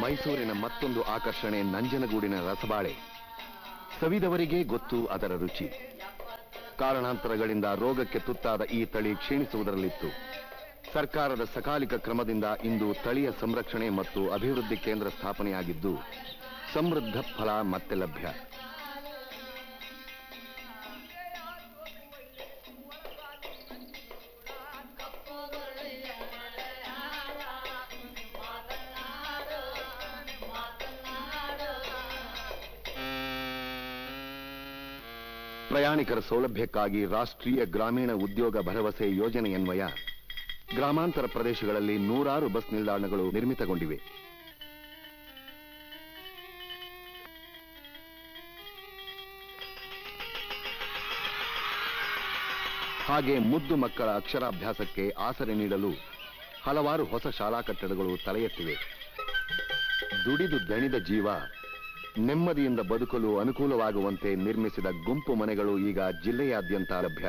ಮೈಸೂರಿನ ಮತ್ತೊಂದು ಆಕರ್ಷಣೆ ನಂಜನಗೂಡಿನ ರಸಬಾಳೆ. ಸವಿದವರಿಗೆ ಗೊತ್ತು ಅದರ ರುಚಿ. ಕಾರಣಾಂತರಗಳಿಂದ ರೋಗಕ್ಕೆ ತುತ್ತಾದ ಈ ತಳಿ ಕ್ಷೀಣಿಸುವುದರಲ್ಲಿತ್ತು. ಸರ್ಕಾರದ ಸಕಾಲಿಕ ಕ್ರಮದಿಂದ ಇಂದು ತಳಿಯ ಸಂರಕ್ಷಣೆ ಮತ್ತು ಅಭಿವೃದ್ಧಿ ಕೇಂದ್ರ ಸ್ಥಾಪನೆಯಾಗಿದ್ದು, ಸಮೃದ್ಧ ಫಲ ಮತ್ತೆ ಲಭ್ಯ. ಪ್ರಯಾಣಿಕರ ಸೌಲಭ್ಯಕ್ಕಾಗಿ ರಾಷ್ಟ್ರೀಯ ಗ್ರಾಮೀಣ ಉದ್ಯೋಗ ಭರವಸೆ ಯೋಜನೆಯನ್ವಯ. ಗ್ರಾಮಾಂತರ ಪ್ರದೇಶಗಳಲ್ಲಿ ನೂರಾರು ಬಸ್ ನಿಲ್ದಾಣಗಳು ನಿರ್ಮಿತಗೊಂಡಿವೆ. ಹಾಗೆ ಮುದ್ದು ಮಕ್ಕಳ ಅಕ್ಷರಾಭ್ಯಾಸಕ್ಕೆ ಆಸರೆ ನೀಡಲು ಹಲವಾರು ಹೊಸ ಶಾಲಾ ಕಟ್ಟಡಗಳು ತಲೆ ಎತ್ತಿವೆ ದುಡಿದು ದಣಿದ ಜೀವ ನೆಮ್ಮದಿಯಿಂದ ಬದುಕಲು ಅನುಕೂಲವಾಗುವಂತೆ ನಿರ್ಮಿಸಿದ ಗುಂಪು ಮನೆಗಳು ಈಗ ಜಿಲ್ಲೆಯಾದ್ಯಂತ ಲಭ್ಯ.